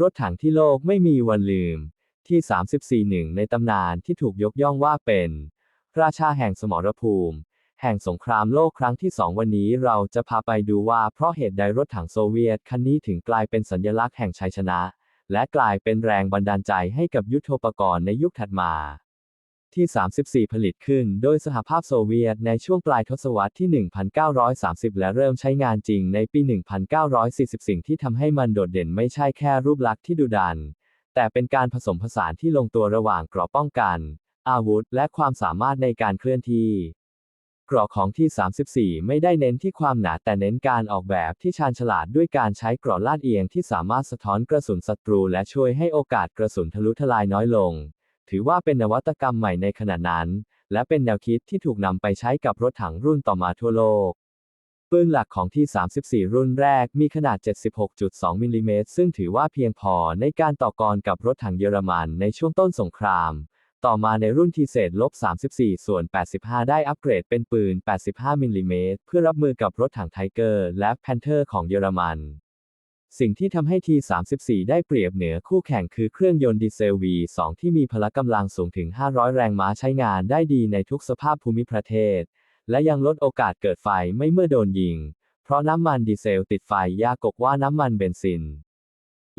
รถถังที่โลกไม่มีวันลืม ที่ 34หนึ่งในตำนานที่ถูกยกย่องว่าเป็น ราชาแห่งสมรภูมิ แห่งสงครามโลกครั้งที่สองวันนี้เราจะพาไปดูว่าเพราะเหตุใดรถถังโซเวียตคันนี้ถึงกลายเป็นสัญลักษณ์แห่งชัยชนะ และกลายเป็นแรงบันดาลใจให้กับยุทโธปกรณ์ในยุคถัดมา ที่ 34 ผลิตขึ้น โดยสหภาพโซเวียตในช่วงปลายทศวรรษที่ 1930 และเริ่มใช้งานจริงในปี 1940 สิ่งที่ทำให้มันโดดเด่นไม่ใช่แค่รูปลักษณ์ที่ดุดัน แต่เป็นการผสมผสานที่ลงตัวระหว่างกราะป้องกัน อาวุธ และความสามารถในการเคลื่อนที่กราะของที่ 34 ไม่ได้เน้นที่ความหนาแต่เน้นการออกแบบที่ชาญฉลาดด้วยการใช้กราะลาดเอียงที่สามารถสะท้อนกระสุนศัตรูและช่วยให้โอกาสกระสุนทะลุทลายน้อยลง ถือว่าเป็นนวัตกรรมใหม่ในขณะนั้น และเป็นแนวคิดที่ถูกนำไปใช้กับรถถังรุ่นต่อมาทั่วโลก ปืนหลักของที่ 34 รุ่นแรกมีขนาด 76.2 มิลลิเมตรซึ่งถือว่าเพียงพอในการต่อกรกับรถถังเยอรมันในช่วงต้นสงคราม ต่อมาในรุ่นทีเศษลบ 34 ส่วน 85 ได้อัปเกรดเป็นปืน 85 มิลลิเมตรเพื่อรับมือกับรถถังไทเกอร์และแพนเทอร์ของเยอรมัน สิ่งที่ทำให้ที34 ได้เปรียบเหนือคู่แข่งคือเครื่องยนต์ดีเซล V2 ที่มีพละกำลังสูงถึง 500 แรงม้าใช้งานได้ดีในทุกสภาพภูมิประเทศ และยังลดโอกาสเกิดไฟไม่เมื่อโดนยิง เพราะน้ำมันดีเซลติดไฟยากกว่าน้ำมันเบนซิน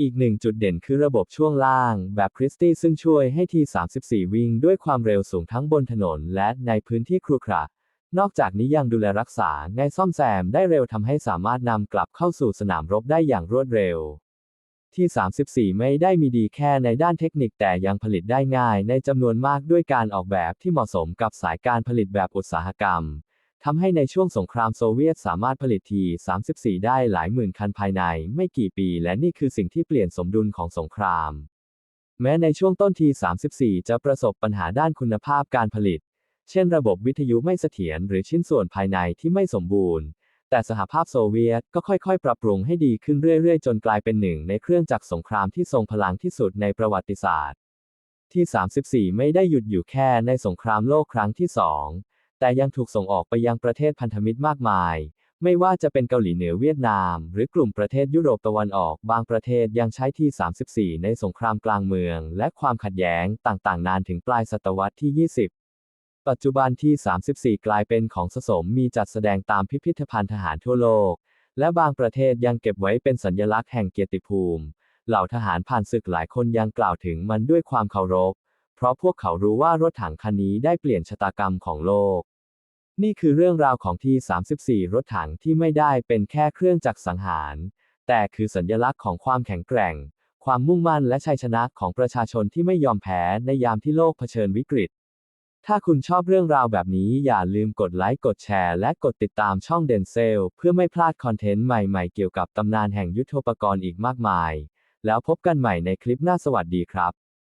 อีกหนึ่งจุดเด่นคือระบบช่วงล่าง แบบคริสตี้ซึ่งช่วยให้ที34 วิ่งด้วยความเร็วสูงทั้งบนถนนและในพื้นที่ครุขระ นอกจากนี้ยังดูแลรักษาไงซ่อมแซมได้เร็วทำให้สามารถนำกลับเข้าสู่สนามรบได้อย่างรวดเร็ว ที่ 34 ไม่ได้มีดีแค่ในด้านเทคนิคแต่ยังผลิตได้ง่ายในจำนวนมากด้วยการออกแบบที่เหมาะสมกับสายการผลิตแบบอุตสาหกรรมทำให้ในช่วงสงครามโซเวียตสามารถผลิตที 34 ได้หลายหมื่นคันภายในไม่กี่ปี และนี่คือสิ่งที่เปลี่ยนสมดุลของสงคราม แม้ในช่วงต้นที 34 จะประสบปัญหาด้านคุณภาพการผลิต เช่นระบบวิทยุไม่เสถียรหรือชิ้นส่วนภายในที่ไม่สมบูรณ์ แต่สหภาพโซเวียตก็ค่อยๆ ปรับปรุงให้ดีขึ้นเรื่อยๆ จนกลายเป็นหนึ่งในเครื่องจักรสงครามที่ทรงพลังที่สุดในประวัติศาสตร์ ที่ 34 ไม่ได้หยุดอยู่แค่ในสงครามโลกครั้งที่สองแต่ยังถูกส่งออกไปยังประเทศพันธมิตรมากมาย ไม่ว่าจะเป็นเกาหลีเหนือเวียดนาม หรือกลุ่มประเทศยุโรปตะวันออก บางประเทศยังใช้ที่ 34 ในสงครามกลางเมือง และความขัดแย้งต่างๆ นานถึงปลายศตวรรษที่ 20 ปัจจุบันที่ 34 กลายเป็นของสะสมมีจัดแสดงตามพิพิธภัณฑ์ทหารทั่วโลก และบางประเทศยังเก็บไว้เป็นสัญลักษณ์แห่งเกียรติภูมิ เหล่าทหารผ่านศึกหลายคนยังกล่าวถึงมันด้วยความเคารพ เพราะพวกเขารู้ว่ารถถังคันนี้ได้เปลี่ยนชะตากรรมของโลก นี่คือเรื่องราวของที่ 34 รถถังที่ไม่ได้เป็นแค่เครื่องจักรสังหาร แต่คือสัญลักษณ์ของความแข็งแกร่ง ความมุ่งมั่นและชัยชนะของประชาชนที่ไม่ยอมแพ้ในยามที่โลกเผชิญวิกฤต ถ้าคุณชอบเรื่องราวแบบนี้อย่าลืมกดไลค์กดแชร์ และกดติดตามช่องเดนเซลเพื่อไม่พลาดคอนเทนต์ใหม่ๆเกี่ยวกับตำนานแห่งยุทโธปกรณ์อีกมากมาย แล้วพบกันใหม่ในคลิปหน้าสวัสดีครับ